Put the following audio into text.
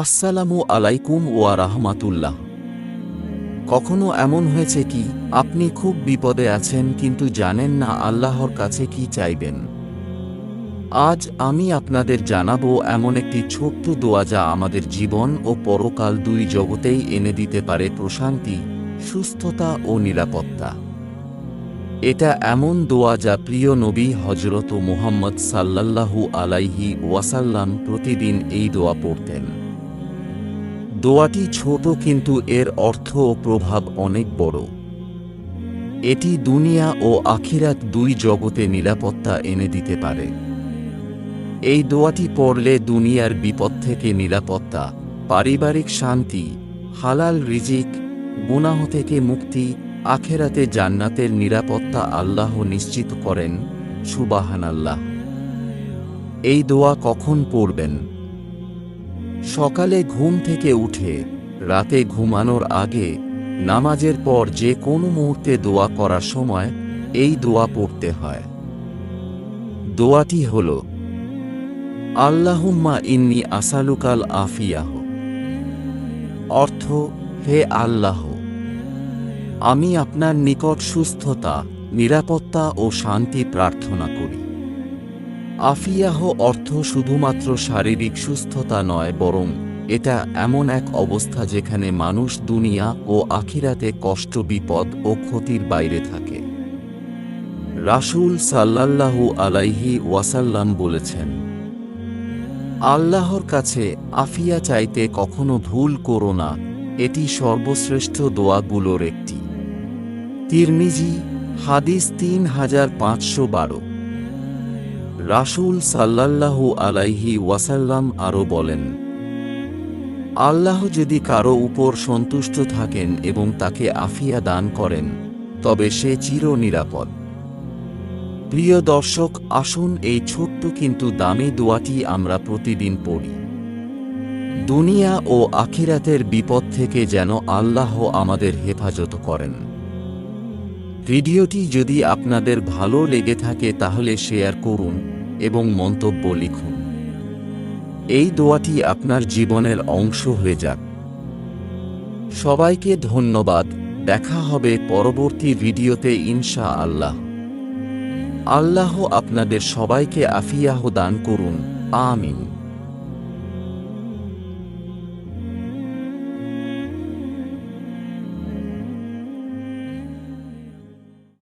আসসালামু আলাইকুম ওয়া রাহমাতুল্লাহ। কখনো এমন হয়েছে কি, আপনি খুব বিপদে আছেন কিন্তু জানেন না আল্লাহর কাছে কি চাইবেন। আজ আমি আপনাদের জানাব এমন একটি ছোট্ট দোয়া যা আমাদের জীবন ও পরকাল দুই জগতেই এনে দিতে পারে প্রশান্তি, সুস্থতা ও নিরাপত্তা। এটা এমন দোয়া যা প্রিয় নবী হজরত মুহাম্মদ সাল্লাল্লাহু আলাইহি ওয়াসাল্লাম প্রতিদিন এই দোয়া পড়তেন। দোয়াটি ছোট কিন্তু এর অর্থ ও প্রভাব অনেক বড়। এটি দুনিয়া ও আখিরাত দুই জগতে নিরাপত্তা এনে দিতে পারে। এই দোয়াটি পড়লে দুনিয়ার বিপদ থেকে নিরাপত্তা, পারিবারিক শান্তি, হালাল রিজিক, গুনাহ থেকে মুক্তি, আখেরাতে জান্নাতের নিরাপত্তা আল্লাহ নিশ্চিত করেন সুবাহান আল্লাহ এই দোয়া কখন পড়বেন? সকালে ঘুম থেকে উঠে রাতে ঘুমানোর আগে নামাজের পর যে কোনো মুহূর্তে দোয়া করার সময় এই দোয়া পড়তে হয়। দোয়াটি হল, আল্লাহুম্মা ইন্নি আসালুকাল আফিয়াহ। অর্থ, হে আল্লাহ, আমি আপনার নিকট সুস্থতা, নিরাপত্তা ও শান্তি প্রার্থনা করি। আফিয়াহ অর্থ শুধুমাত্র শারীরিক সুস্থতা নয়, বরং এটা এমন এক অবস্থা যেখানে মানুষ দুনিয়া ও আখিরাতে কষ্ট, বিপদ ও ক্ষতির বাইরে থাকে। রাসূল সাল্লাল্লাহু আলাইহি ওয়াসাল্লাম বলেছেন, আল্লাহর কাছে আফিয়া চাইতে কখনো ভুল করো না, এটি সর্বশ্রেষ্ঠ দোয়াগুলোর একটি। তিরমিজি, হাদিস তিন হাজার পাঁচশো বারো। রাসূল সাল্লাল্লাহু আলাইহি ওয়াসাল্লাম আরও বলেন, আল্লাহ যদি কারও উপর সন্তুষ্ট থাকেন এবং তাকে আফিয়া দান করেন, তবে সে চির নিরাপদ প্রিয় দর্শক, আসুন এই ছোট্ট কিন্তু দামি দোয়াটি আমরা প্রতিদিন পড়ি। দুনিয়া ও আখিরাতের বিপদ থেকে যেন আল্লাহ আমাদের হেফাজত করেন। ভিডিওটি যদি আপনাদের ভালো লেগে থাকে তাহলে শেয়ার করুন এবং মন্তব্য লিখুন। এই দোয়াটি আপনার জীবনের অংশ হয়ে যাক। সবাইকে ধন্যবাদ। দেখা হবে পরবর্তী ভিডিওতে ইনশা আল্লাহ আল্লাহ আপনাদের সবাইকে আফিয়াহ দান করুন। আমিন।